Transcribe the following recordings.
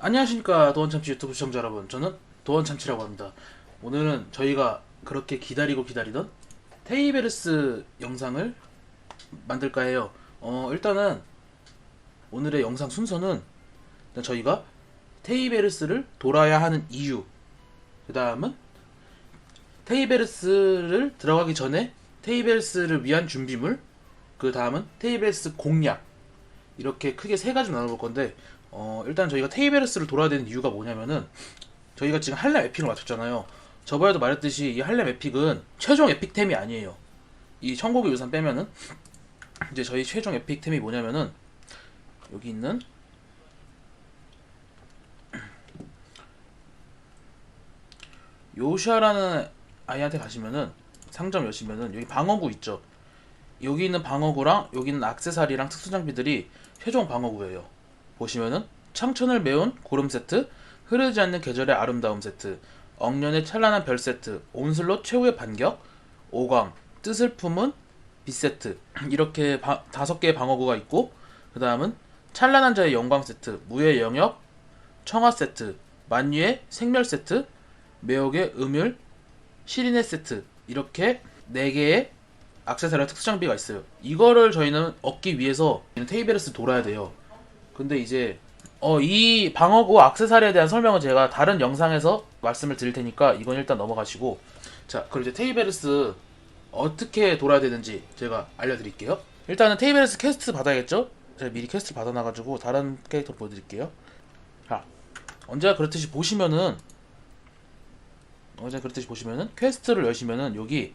안녕하십니까 도원참치 유튜브 시청자 여러분. 저는 도원참치라고 합니다. 오늘은 저희가 그렇게 기다리고 기다리던 테이베르스 영상을 만들까 해요. 어 일단은 오늘의 영상 순서는 저희가 테이베르스를 돌아야 하는 이유 그 다음은 테이베르스를 들어가기 전에 테이베르스를 위한 준비물 그 다음은 테이베르스 공략. 이렇게 크게 세 가지 나눠볼 건데 어, 일단 저희가 테이베르스를 돌아야 되는 이유가 뭐냐면은 저희가 지금 할렘 에픽을 맞췄잖아요. 저번에도 말했듯이 이 할렘 에픽은 최종 에픽템이 아니에요. 이 천국의 유산 빼면은 이제 저희 최종 에픽템이 뭐냐면은 여기 있는 요샤라는 아이한테 가시면은 상점 여시면은 여기 방어구 있죠. 여기 있는 방어구랑 여기 있는 악세사리랑 특수 장비들이 최종 방어구예요. 보시면은 창천을 메운 고름 세트, 흐르지 않는 계절의 아름다움 세트, 억년의 찬란한 별 세트, 온슬롯 최후의 반격, 오광, 뜻을 품은 빛 세트 이렇게 바- 다섯 개의 방어구가 있고 그 다음은 찬란한 자의 영광 세트, 무의 영역, 청아 세트, 만유의 생멸 세트, 매혹의 음율, 시린의 세트 이렇게 네 개의 악세사리와 특수 장비가 있어요. 이거를 저희는 얻기 위해서 테이베르스 돌아야 돼요. 근데 이제 어, 이 방어구 악세사리에 대한 설명은 제가 다른 영상에서 말씀을 드릴 테니까 이건 일단 넘어가시고. 자 그럼 이제 테이베르스 어떻게 돌아야 되는지 제가 알려드릴게요. 일단은 테이베르스 퀘스트 받아야겠죠? 제가 미리 퀘스트 받아놔가지고 다른 캐릭터 보여드릴게요. 자 언제나 그렇듯이 보시면은 언제나 그렇듯이 보시면은 퀘스트를 여시면은 여기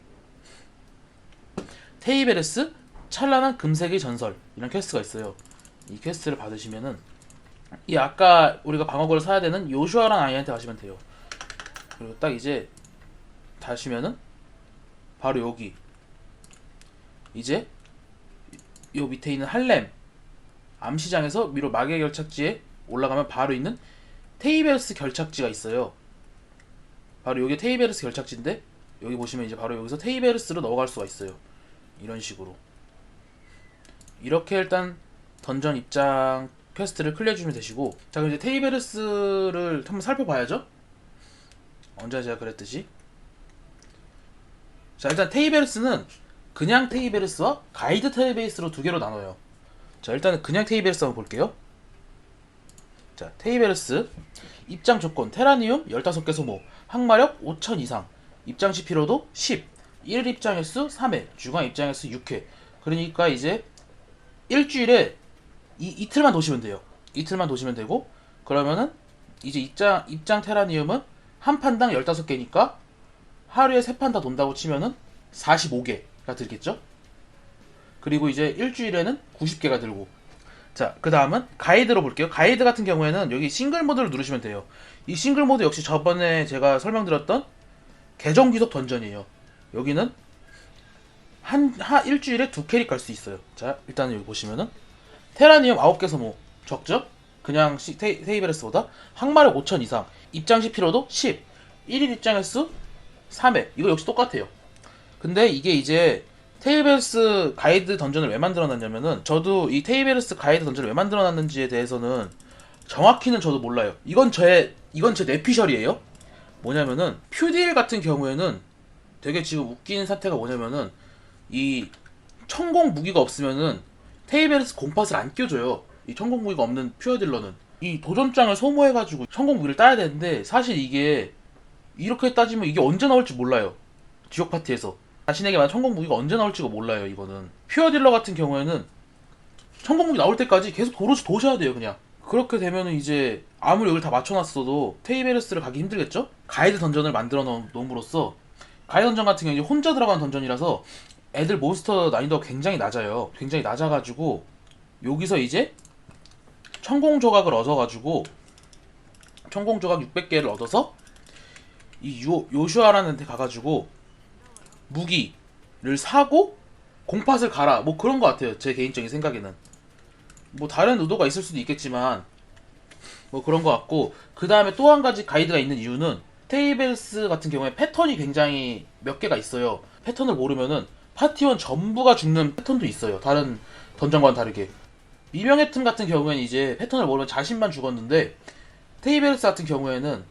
테이베르스 찬란한 금색의 전설 이런 퀘스트가 있어요 이 퀘스트를 받으시면은 이 아까 우리가 방어구를 사야 되는 요슈아라는 아이한테 가시면 돼요. 그리고 딱 이제 다시면은 바로 여기 이제 요 밑에 있는 할렘 암시장에서 위로 마계 결착지에 올라가면 바로 있는 테이베르스 결착지가 있어요. 바로 여기 테이베르스 결착지인데 여기 보시면 이제 바로 여기서 테이베르스로 넘어갈 수가 있어요. 이런 식으로 이렇게 일단 던전 입장 퀘스트를 클리어 해주면 되시고. 자 그럼 이제 테이베르스를 한번 살펴봐야죠. 언제 제가 그랬듯이. 자 일단 테이베르스는 그냥 테이베르스와 가이드 테이베르스로 두 개로 나눠요. 자 일단은 그냥 테이베르스 한번 볼게요. 자 테이베르스. 입장 조건. 테라니움 15개 소모. 항마력 5000 이상. 입장 시 피로도 10 1일 입장 횟수 3회. 주간 입장 횟수 6회. 그러니까 이제 일주일에 이 이틀만 도시면 돼요. 이틀만 도시면 되고 그러면은 이제 입장 입장 테라니움은 한 판당 15개니까 하루에 세 판 다 돈다고 치면은 45개가 들겠죠? 그리고 이제 일주일에는 90개가 들고 자, 그 다음은 가이드로 볼게요. 가이드 같은 경우에는 여기 싱글 모드를 누르시면 돼요. 이 싱글 모드 역시 저번에 제가 설명드렸던 계정 귀속 던전이에요. 여기는 한, 하, 일주일에 두 캐릭 갈 수 있어요. 자, 일단 여기 보시면은 테라니움 9개 소모 적죠? 그냥 시, 테이, 테이베르스보다? 항마력 5000 이상. 입장 시 피로도 10 1일 입장 횟수 3회 이거 역시 똑같아요. 근데 이게 이제 테이베르스 가이드 던전을 왜 만들어놨냐면은 저도 이 테이베르스 가이드 던전을 왜 만들어놨는지에 대해서는 정확히는 저도 몰라요. 이건 제 이건 제 내피셜이에요. 뭐냐면은 퓨딜 같은 경우에는 되게 지금 웃긴 사태가 뭐냐면은 이 천공 무기가 없으면은 테이베르스 공팟을 안 껴줘요. 이 천공 무기가 없는 퓨어 딜러는 이 도전장을 소모해가지고 천공 무기를 따야 되는데 사실 이게 이렇게 따지면 이게 언제 나올지 몰라요. 지옥 파티에서 자신에게만 천공 무기가 언제 나올지가 몰라요. 이거는 퓨어 딜러 같은 경우에는 천공 무기 나올 때까지 계속 도로시 도셔야 돼요. 그냥 그렇게 되면은 이제 아무리 여기를 다 맞춰놨어도 테이베르스를 가기 힘들겠죠? 가이드 던전을 만들어 놓- 놓음으로써 가이드 던전 같은 경우는 혼자 들어가는 던전이라서 애들 몬스터 난이도가 굉장히 낮아요. 굉장히 낮아가지고 여기서 이제 천공 조각을 얻어가지고 천공 조각 600개를 얻어서 이 요, 요슈아라는 데 가가지고 무기를 사고 공팟을 가라 뭐 그런 것 같아요. 제 개인적인 생각에는 뭐 다른 의도가 있을 수도 있겠지만 뭐 그런 것 같고 그 다음에 또 한 가지 가이드가 있는 이유는 테이벨스 같은 경우에 패턴이 굉장히 몇 개가 있어요. 패턴을 모르면은 파티원 전부가 죽는 패턴도 있어요. 다른 던전과는 다르게. 미명의 틈 같은 경우에는 이제 패턴을 모르면 자신만 죽었는데 테이베르스 같은 경우에는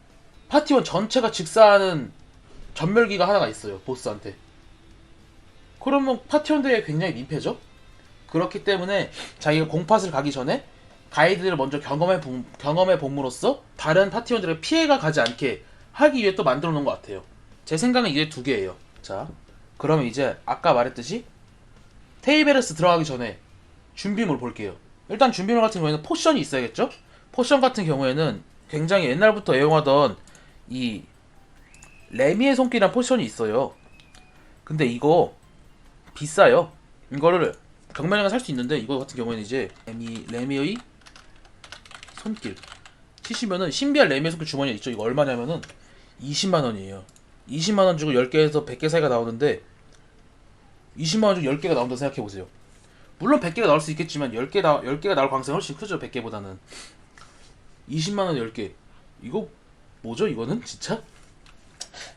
파티원 전체가 직사하는 전멸기가 하나가 있어요 보스한테. 그러면 파티원들이 굉장히 민폐죠? 그렇기 때문에 자기가 공팟을 가기 전에 가이드를 먼저 경험해, 봄- 경험해 봄으로써 다른 파티원들의 피해가 가지 않게 하기 위해 또 만들어 놓은 것 같아요. 제 생각은 이게 두 개예요. 자 그러면 이제 아까 말했듯이 테이베르스 들어가기 전에 준비물 볼게요 일단 준비물 같은 경우에는 포션이 있어야겠죠 포션 같은 경우에는 굉장히 옛날부터 애용하던 이 레미의 손길이란 포션이 있어요. 근데 이거 비싸요. 이거를 경매장에 살수 있는데 이거 같은 경우에는 이제 레미 레미의 손길 치시면은 신비한 레미의 손길 주머니 있죠. 이거 얼마냐면은 20만 원이에요. 20만 원 주고 10개에서 100개 사이가 나오는데 20만 원 주고 10개가 나온다 생각해 보세요. 물론 100개가 나올 수 있겠지만 10개 나 10개가 나올 가능성이 훨씬 크죠. 100개보다는. 20만 원 10개. 이거 뭐죠? 이거는 진짜?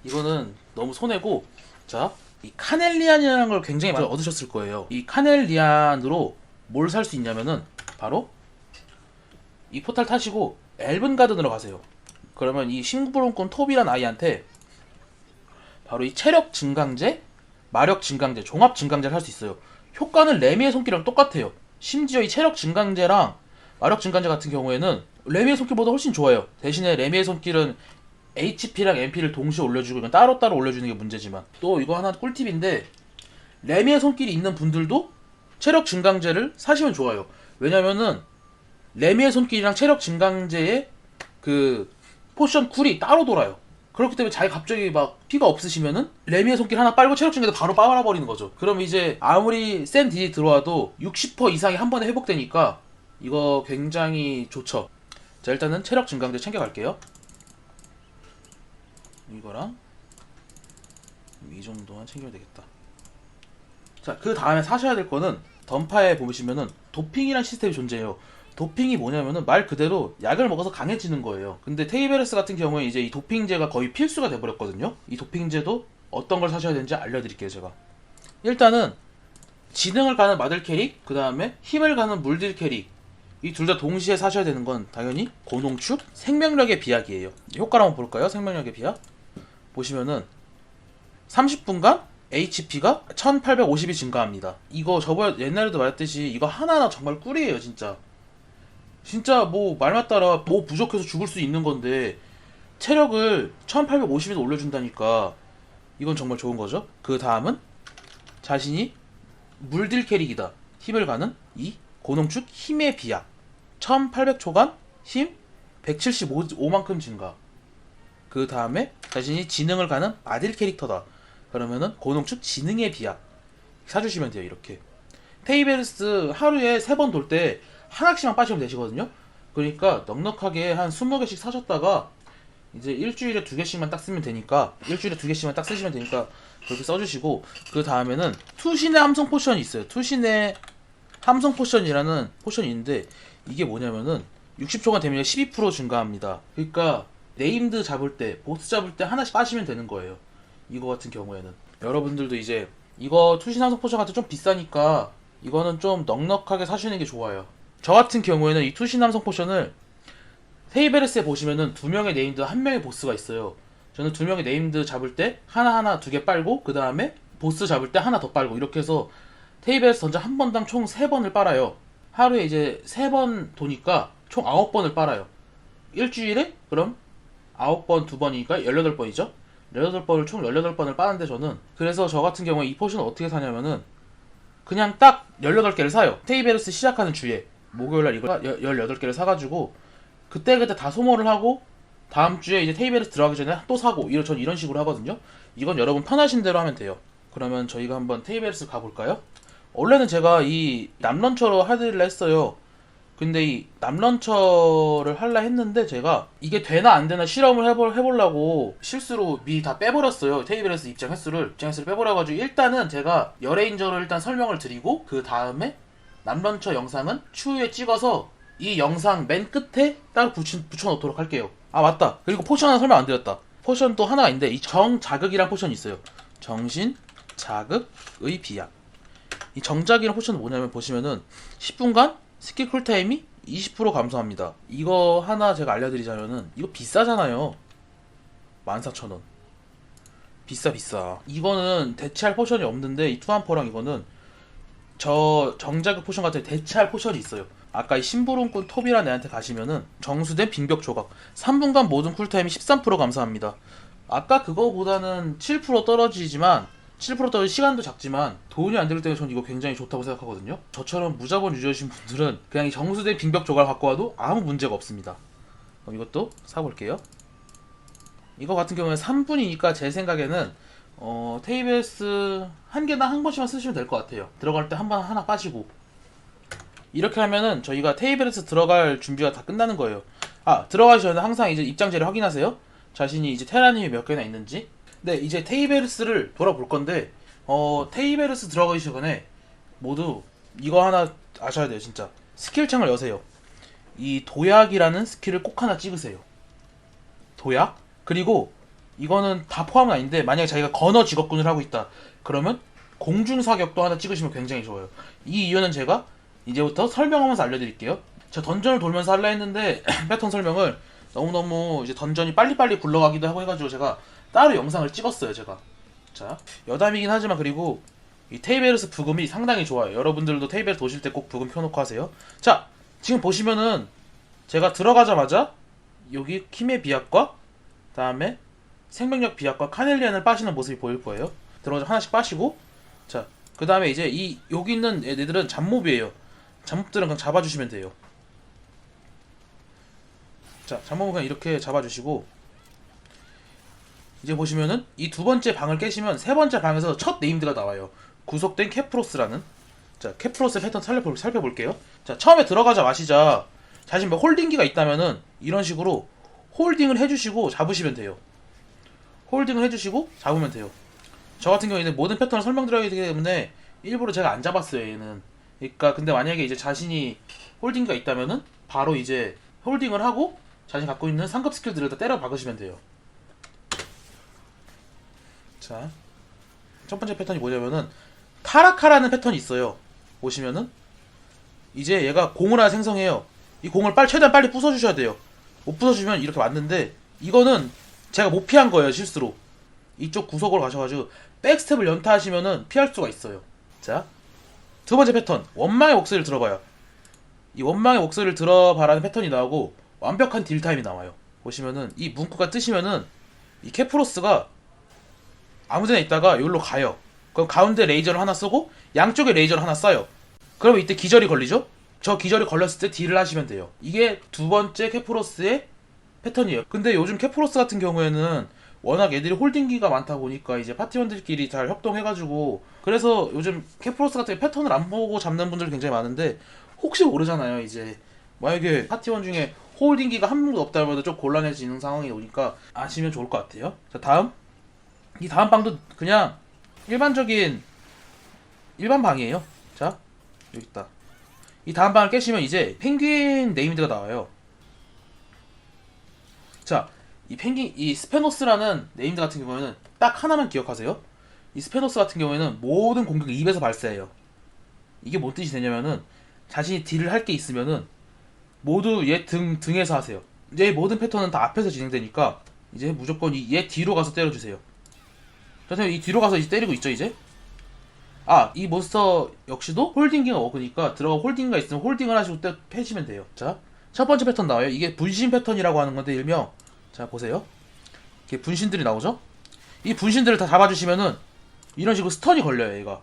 이거는 너무 손해고 자, 이 카넬리안이라는 걸 굉장히 많이 얻으셨을 거예요. 이 카넬리안으로 뭘 살 수 있냐면은 바로 이 포탈 타시고 엘븐 가든으로 가세요. 그러면 이 싱브론콘 톱이란 아이한테 바로 이 체력 증강제, 마력 증강제, 종합 증강제를 할 수 있어요. 효과는 레미의 손길이랑 똑같아요. 심지어 이 체력 증강제랑 마력 증강제 같은 경우에는 레미의 손길보다 훨씬 좋아요. 대신에 레미의 손길은 HP랑 MP를 동시에 올려주고 이건 따로따로 올려주는 게 문제지만 또 이거 하나 꿀팁인데 레미의 손길이 있는 분들도 체력 증강제를 사시면 좋아요. 왜냐면은 레미의 손길이랑 체력 증강제의 그 포션 쿨이 따로 돌아요. 그렇기 때문에 자기 갑자기 막 피가 없으시면은 레미의 손길 하나 빨고 체력 증강제 바로 빨아버리는 거죠. 그럼 이제 아무리 센 딜이 들어와도 60% 이상이 한 번에 회복되니까 이거 굉장히 좋죠. 자 일단은 체력 증강제 챙겨갈게요. 이거랑 이 정도만 챙기면 되겠다. 자, 그 다음에 사셔야 될 거는 던파에 보시면은 도핑이라는 시스템이 존재해요. 도핑이 뭐냐면은 말 그대로 약을 먹어서 강해지는 거예요. 근데 테이베르스 같은 경우에 이제 이 도핑제가 거의 필수가 돼버렸거든요. 이 도핑제도 어떤 걸 사셔야 되는지 알려드릴게요, 제가. 일단은 지능을 가는 마들 캐릭, 그 다음에 힘을 가는 물들 캐릭, 이 둘 다 동시에 사셔야 되는 건 당연히 고농축, 생명력의 비약이에요. 효과를 한번 볼까요? 생명력의 비약. 보시면은 30분간 HP가 1850이 증가합니다. 이거 저번 옛날에도 말했듯이 이거 하나하나 정말 꿀이에요, 진짜. 진짜 뭐 말만 따라 뭐 부족해서 죽을 수 있는 건데 체력을 1850에서 올려준다니까 이건 정말 좋은 거죠. 그 다음은 자신이 물들 캐릭이다. 힘을 가는 이 고농축 힘의 비약. 1800초간 힘 175만큼 증가. 그 다음에 자신이 지능을 가는 마딜 캐릭터다. 그러면은 고농축 지능의 비약 사주시면 돼요. 이렇게 테이베르스 하루에 세 번 돌 때 하나씩만 빠시면 되시거든요. 그러니까 넉넉하게 한 20개씩 사셨다가 이제 일주일에 두 개씩만 딱 쓰면 되니까 일주일에 두 개씩만 딱 쓰시면 되니까 그렇게 써주시고 그 다음에는 투신의 함성 포션이 있어요. 투신의 함성 포션이라는 포션이 있는데 이게 뭐냐면은 60초간 되면 12% 증가합니다. 그러니까 네임드 잡을 때 보스 잡을 때 하나씩 빠시면 되는 거예요. 이거 같은 경우에는 여러분들도 이제 이거 투신 함성 포션 같은 좀 비싸니까 이거는 좀 넉넉하게 사시는 게 좋아요. 저 같은 경우에는 이 투신 함성 포션을 테이베르스에 보시면은 두 명의 네임드 한 명의 보스가 있어요. 저는 두 명의 네임드 잡을 때 하나 하나 두 개 빨고 그 다음에 보스 잡을 때 하나 더 빨고 이렇게 해서 테이베르스 던져 한 번당 총 세 번을 빨아요. 하루에 이제 세 번 도니까 총 아홉 번을 빨아요. 일주일에 그럼 아홉 번 두 번이니까 열여덟 번이죠. 18번을 총 18번을 빠는데 저는 그래서 저 같은 경우에 이 포션을 어떻게 사냐면은 그냥 딱 18개를 사요. 테이베르스 시작하는 주에 목요일 날 이걸 18개를 사가지고 그때그때 다 소모를 하고 다음 주에 이제 테이베르스 들어가기 전에 또 사고 이런 전 이런 식으로 하거든요. 이건 여러분 편하신 대로 하면 돼요. 그러면 저희가 한번 테이베르스 가볼까요? 원래는 제가 이 남런처로 하드를 했어요. 근데 이 남런처를 할라 했는데 제가 이게 되나 안 되나 실험을 해볼, 해보려고 실수로 미리 다 빼버렸어요. 테이블에서 입장 횟수를 입장 횟수를 빼버려가지고 일단은 제가 열레인저를 일단 설명을 드리고 그 다음에 남런처 영상은 추후에 찍어서 이 영상 맨 끝에 따로 붙여, 붙여놓도록 할게요. 아 맞다. 그리고 포션 하나 설명 안 드렸다. 포션 또 하나가 있는데 이 정자극이란 포션이 있어요. 정신 자극의 비약. 이 정작이랑 포션은 뭐냐면 보시면은 10분간 스킬 쿨타임이 20% 감소합니다. 이거 하나 제가 알려드리자면은 이거 비싸잖아요. 14,000원. 비싸 비싸. 이거는 대체할 포션이 없는데 이 투한포랑 이거는 저 정자극 포션 같은 대체할 포션이 있어요. 아까 이 심부름꾼 톱이라는 애한테 가시면은 정수된 빙벽 조각 3분간 모든 쿨타임이 13% 감소합니다. 아까 그거보다는 7% 떨어지지만 7% 떨어지 시간도 작지만 돈이 안들 때는 전 이거 굉장히 좋다고 생각하거든요. 저처럼 무자본 유저이신 분들은 그냥 이 정수된 빙벽 조각 갖고 와도 아무 문제가 없습니다. 그럼 이것도 사볼게요. 이거 같은 경우는 3분이니까 제 생각에는 어, 테이베스 한 개당 한 번씩만 쓰시면 될 것 같아요. 들어갈 때 한 번 하나 빠지고 이렇게 하면은 저희가 테이블에서 들어갈 준비가 다 끝나는 거예요. 아 들어가기 전에 항상 이제 입장제를 확인하세요. 자신이 이제 테라님이 몇 개나 있는지. 네 이제 테이베르스를 돌아볼 건데 어 테이베르스 들어가기 전에 모두 이거 하나 아셔야 돼요 진짜 스킬 창을 여세요. 이 도약이라는 스킬을 꼭 하나 찍으세요. 도약 그리고 이거는 다 포함은 아닌데 만약에 자기가 건어 직업군을 하고 있다 그러면 공중 사격도 하나 찍으시면 굉장히 좋아요. 이 이유는 제가 이제부터 설명하면서 알려드릴게요. 제가 던전을 돌면서 하려 했는데 패턴 설명을 너무너무 이제 던전이 빨리빨리 굴러가기도 하고 해가지고 제가 따로 영상을 찍었어요 제가. 자 여담이긴 하지만 그리고 이 테이베르스 부금이 상당히 좋아요. 여러분들도 테이베르 도실 때 꼭 부금 켜놓고 하세요. 자 지금 보시면은 제가 들어가자마자 여기 킴의 비약과 다음에 생명력 비약과 카넬리안을 빠시는 모습이 보일 거예요. 들어가서 하나씩 빠시고 자 그 다음에 이제 이 여기 있는 애들은 잡몹이에요. 잡몹들은 그냥 잡아주시면 돼요. 자, 잡몹은 그냥 이렇게 잡아주시고 이제 보시면은 이 두 번째 방을 깨시면 세 번째 방에서 첫 네임드가 나와요. 구속된 캐프로스라는 자 캐프로스 패턴 살펴볼, 살펴볼게요. 자 처음에 들어가자 마시자 자신 뭐 홀딩기가 있다면은 이런 식으로 홀딩을 해주시고 잡으시면 돼요. 홀딩을 해주시고 잡으면 돼요. 저 같은 경우에는 모든 패턴을 설명드려야 되기 때문에 일부러 제가 안 잡았어요 얘는. 그러니까 근데 만약에 이제 자신이 홀딩가 있다면은 바로 이제 홀딩을 하고 자신이 갖고 있는 상급 스킬들을 다 때려 박으시면 돼요. 자 첫 번째 패턴이 뭐냐면은 타라카라는 패턴이 있어요. 보시면은 이제 얘가 공을 하나 생성해요. 이 공을 빨리 최대한 빨리 부숴주셔야 돼요. 못 부숴주면 이렇게 맞는데 이거는 제가 못 피한 거예요 실수로 이쪽 구석으로 가셔가지고 백스텝을 연타하시면은 피할 수가 있어요. 자, 두 번째 패턴 원망의 목소리를 들어봐요. 이 원망의 목소리를 들어봐라는 패턴이 나오고 완벽한 딜 타임이 나와요. 보시면은 이 문구가 뜨시면은 이 캐프로스가 아무데나 있다가 여기로 가요. 그럼 가운데 레이저를 하나 쏘고 양쪽에 레이저를 하나 쏴요. 그러면 이때 기절이 걸리죠? 저 기절이 걸렸을 때 딜을 하시면 돼요. 이게 두 번째 캐프로스의 패턴이에요. 근데 요즘 캐프로스 같은 경우에는 워낙 애들이 홀딩기가 많다 보니까 이제 파티원들끼리 잘 협동해가지고 그래서 요즘 캐프로스 같은 게 패턴을 안 보고 잡는 분들이 굉장히 많은데 혹시 모르잖아요 이제. 만약에 파티원 중에 홀딩기가 한 명도 없다면 좀 곤란해지는 상황이 오니까 아시면 좋을 것 같아요. 자 다음. 이 다음 방도 그냥 일반적인 일반 방이에요. 자 여기 있다. 이 다음 방을 깨시면 이제 펭귄 네임드가 나와요 자 이 펭귄 이 스페노스라는 네임드 같은 경우에는 딱 하나만 기억하세요. 이 스페노스 같은 경우에는 모든 공격을 입에서 발사해요. 이게 뭔 뜻이 되냐면은 자신이 딜을 할 게 있으면은 모두 얘 등 등에서 하세요. 얘 모든 패턴은 다 앞에서 진행되니까 이제 무조건 이얘 뒤로 가서 때려주세요. 자, 이 뒤로 가서 이제 때리고 있죠 이제. 아, 이 몬스터 역시도 홀딩기가 먹으니까 들어가 홀딩가 있으면 홀딩을 하시고 때 패시면 돼요. 자, 첫 번째 패턴 나와요. 이게 분신 패턴이라고 하는 건데 일명 자 보세요. 이렇게 분신들이 나오죠? 이 분신들을 다 잡아주시면은 이런 식으로 스턴이 걸려요 얘가.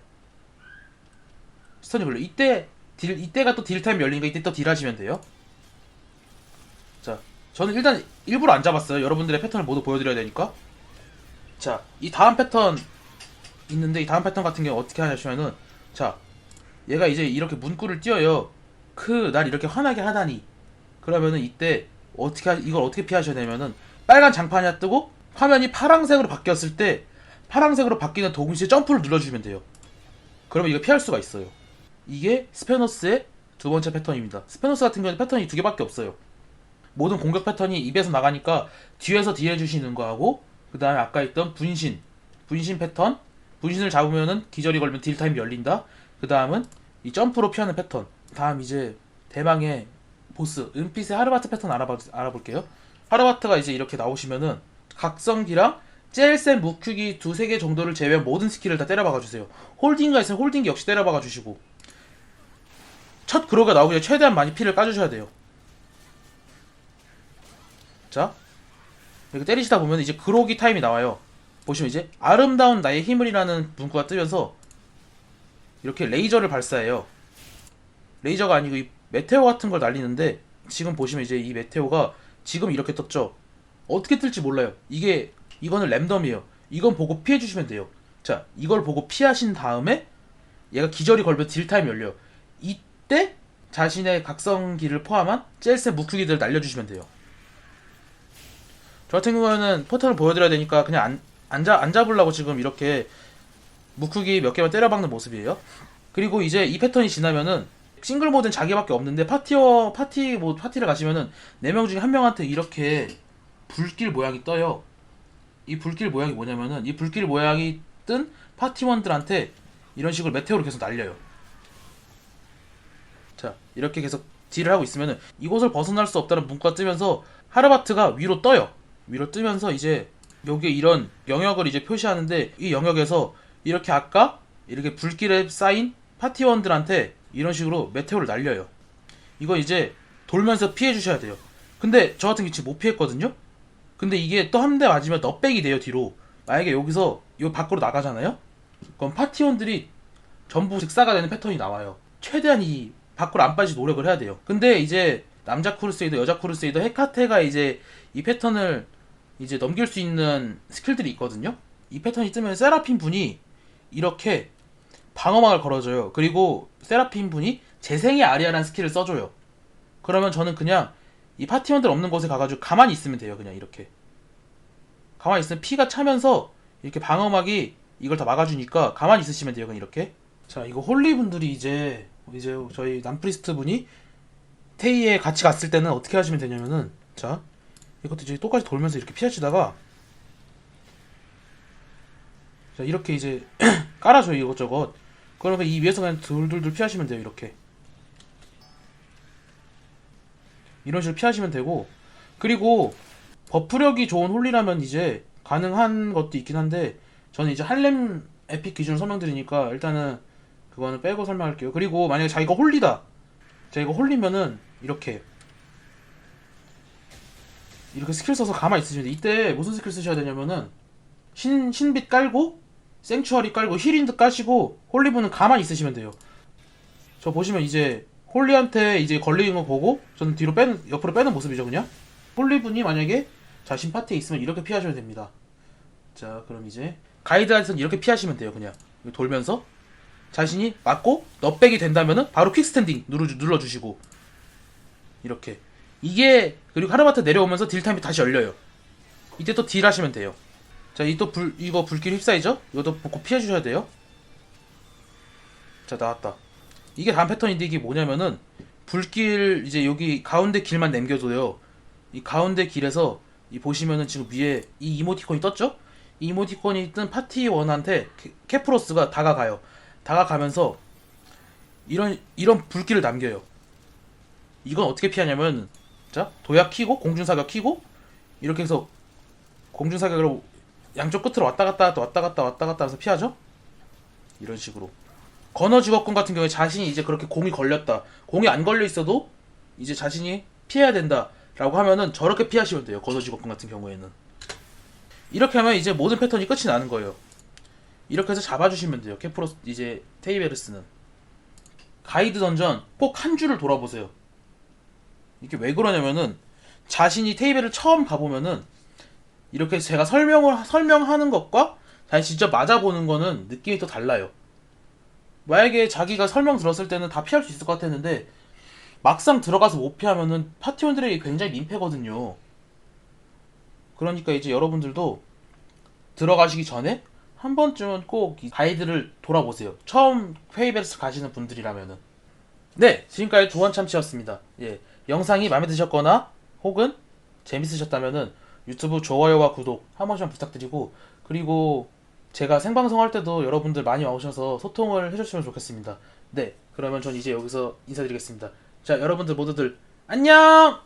스턴이 걸려 이때 딜 이때가 또 딜타임 열리니까 이때 또 딜하시면 돼요. 자 저는 일단 일부러 안 잡았어요. 여러분들의 패턴을 모두 보여드려야 되니까. 자 이 다음 패턴 있는데 이 다음 패턴 같은 경우 어떻게 하냐면은 자 얘가 이제 이렇게 문구를 띄어요. 그날 이렇게 화나게 하다니. 그러면은 이때 어떻게 하- 이걸 어떻게 피하셔야 되냐면은 빨간 장판이 뜨고 화면이 파란색으로 바뀌었을 때 파란색으로 바뀌는 동시에 점프를 눌러주시면 돼요. 그러면 이거 피할 수가 있어요. 이게 스페너스의 두 번째 패턴입니다. 스페너스 같은 경우는 패턴이 두 개밖에 없어요. 모든 공격 패턴이 입에서 나가니까 뒤에서 딜 해 주시는 거하고 그 다음에 아까 있던 분신 분신 패턴 분신을 잡으면은 기절이 걸면 딜 타임이 열린다. 그 다음은 이 점프로 피하는 패턴. 다음 이제 대망의 보스 은빛의 하르바트 패턴 알아봐, 알아볼게요. 하르바트가 이제 이렇게 나오시면은 각성기랑 젤센 무큐기 두세 개 정도를 제외한 모든 스킬을 다 때려박아 주세요. 홀딩가 있으면 홀딩기 역시 때려박아 주시고 첫 그로가 나오기 전에 최대한 많이 피를 까주셔야 돼요. 자 이렇게 때리시다 보면 이제 그로기 타임이 나와요. 보시면 이제 아름다운 나의 힘을이라는 문구가 뜨면서 이렇게 레이저를 발사해요. 레이저가 아니고 이 메테오 같은 걸 날리는데 지금 보시면 이제 이 메테오가 지금 이렇게 떴죠. 어떻게 뜰지 몰라요. 이게 이거는 랜덤이에요. 이건 보고 피해 주시면 돼요. 자, 이걸 보고 피하신 다음에 얘가 기절이 걸면 딜 타임 열려요. 이때 자신의 각성기를 포함한 젤세 무크기들을 날려주시면 돼요. 저 같은 경우에는 패턴을 보여드려야 되니까 그냥 안, 안, 잡, 안 잡으려고 지금 이렇게 무크기 몇 개만 때려박는 모습이에요. 그리고 이제 이 패턴이 지나면은 싱글 모드는 자기밖에 없는데 파티어 파티 뭐 파티를 가시면은 네 명 중에 한 명한테 이렇게 불길 모양이 떠요. 이 불길 모양이 뭐냐면은 이 불길 모양이 뜬 파티원들한테 이런 식으로 메테오를 계속 날려요. 자 이렇게 계속 딜을 하고 있으면은 이곳을 벗어날 수 없다는 문구가 뜨면서 하르바트가 위로 떠요. 위로 뜨면서 이제 여기에 이런 영역을 이제 표시하는데 이 영역에서 이렇게 아까 이렇게 불길에 쌓인 파티원들한테 이런 식으로 메테오를 날려요. 이거 이제 돌면서 피해 주셔야 돼요. 근데 저 같은 지금 못 피했거든요. 근데 이게 또 한 대 맞으면 넉백이 돼요 뒤로. 만약에 여기서 이 밖으로 나가잖아요. 그럼 파티원들이 전부 즉사가 되는 패턴이 나와요. 최대한 이 밖으로 안 빠지지 노력을 해야 돼요. 근데 이제 남자 크루세이더, 여자 크루세이더, 헤카테가 이제 이 패턴을 이제 넘길 수 있는 스킬들이 있거든요. 이 패턴이 뜨면 세라핀 분이 이렇게 방어막을 걸어줘요. 그리고 세라핀 분이 재생의 아리아라는 스킬을 써줘요. 그러면 저는 그냥 이 파티원들 없는 곳에 가가지고 가만히 있으면 돼요. 그냥 이렇게. 가만히 있으면 피가 차면서 이렇게 방어막이 이걸 다 막아주니까 가만히 있으시면 돼요. 그냥 이렇게. 자, 이거 홀리 분들이 이제, 이제 저희 남프리스트 분이 테이에 같이 갔을 때는 어떻게 하시면 되냐면은, 자, 이것도 이제 똑같이 돌면서 이렇게 피하시다가, 자, 이렇게 이제 깔아줘요. 이것저것. 그러면 이 위에서 그냥 둘둘둘 피하시면 돼요. 이렇게. 이런 식으로 피하시면 되고 그리고 버프력이 좋은 홀리라면 이제 가능한 것도 있긴 한데 저는 이제 할렘 에픽 기준으로 설명드리니까 일단은 그거는 빼고 설명할게요. 그리고 만약에 자기가 홀리다. 자기가 홀리면은 이렇게 이렇게 스킬 써서 가만히 있으시면 돼. 이때 무슨 스킬 쓰셔야 되냐면은 신 신빛 깔고 생추어리 깔고 힐인드 까시고 홀리분은 가만히 있으시면 돼요. 저 보시면 이제 홀리한테 이제 걸리는 거 보고 저는 뒤로 빼는 옆으로 빼는 모습이죠 그냥. 홀리분이 만약에 자신 파티에 있으면 이렇게 피하시면 됩니다. 자 그럼 이제 가이드한테는 이렇게 피하시면 돼요 그냥. 돌면서 자신이 맞고 넛백이 된다면은 바로 퀵스탠딩 눌러, 눌러주시고. 이렇게. 이게 그리고 하르바트 내려오면서 딜타임이 다시 열려요. 이때 또 딜 하시면 돼요 자 이또 불 이거 불길 휩싸이죠 이것도 꼭 피해주셔야 돼요 자 나왔다 이게 다음 패턴인데 이게 뭐냐면은 불길 이제 여기 가운데 길만 남겨둬요. 이 가운데 길에서 이 보시면은 지금 위에 이 이모티콘이 떴죠? 이 이모티콘이 뜬 파티원한테 캐- 캐프로스가 다가가요. 다가가면서 이런 이런 불길을 남겨요. 이건 어떻게 피하냐면 자 도약 키고 공중사격 키고 이렇게 해서 공중사격으로 양쪽 끝으로 왔다 갔다 왔다 갔다 왔다 갔다 해서 피하죠? 이런 식으로. 건어 직업군 같은 경우에 자신이 이제 그렇게 공이 걸렸다. 공이 안 걸려 있어도 이제 자신이 피해야 된다 라고 하면은 저렇게 피하시면 돼요. 건어 직업군 같은 경우에는. 이렇게 하면 이제 모든 패턴이 끝이 나는 거예요. 이렇게 해서 잡아주시면 돼요. 캐프로스 이제 테이베르스는 가이드 던전 꼭 한 줄을 돌아보세요. 이게 왜 그러냐면은 자신이 테이베를 처음 가보면은 이렇게 제가 설명을 설명하는 것과 자신 직접 맞아보는 거는 느낌이 또 달라요. 만약에 자기가 설명 들었을 때는 다 피할 수 있을 것 같았는데 막상 들어가서 못 피하면은 파티원들에게 굉장히 민폐거든요. 그러니까 이제 여러분들도 들어가시기 전에 한 번쯤은 꼭이 가이드를 돌아보세요. 처음 페이베르스 가시는 분들이라면은. 네, 지금까지 조언 참치였습니다. 예, 영상이 마음에 드셨거나 혹은 재밌으셨다면은 유튜브 좋아요와 구독 한 번씩만 부탁드리고 그리고 제가 생방송 할 때도 여러분들 많이 와오셔서 소통을 해주시면 좋겠습니다. 네, 그러면 전 이제 여기서 인사드리겠습니다. 자, 여러분들 모두들 안녕!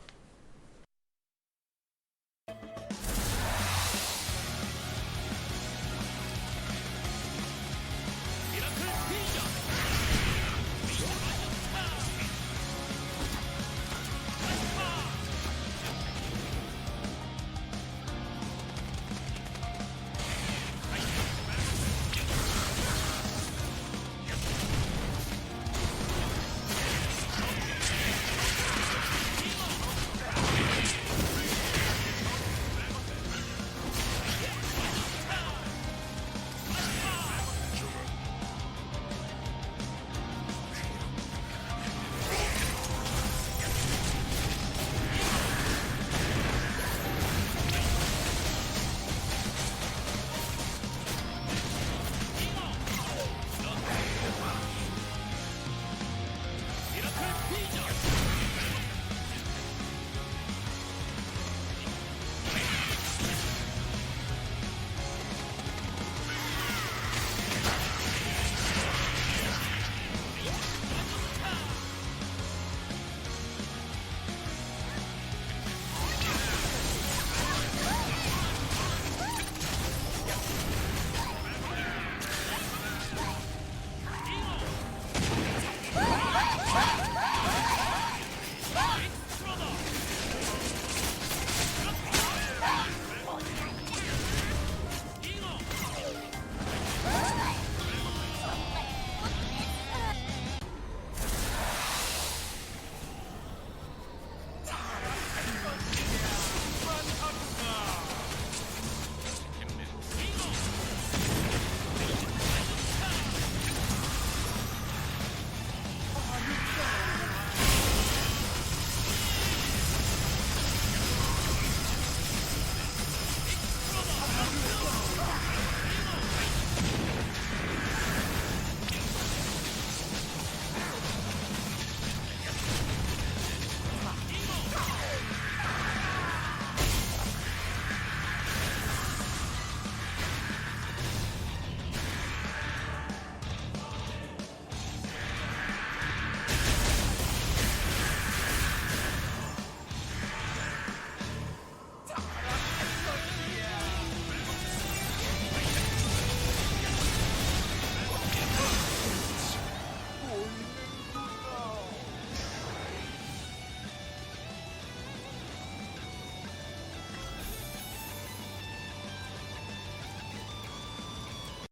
Ah!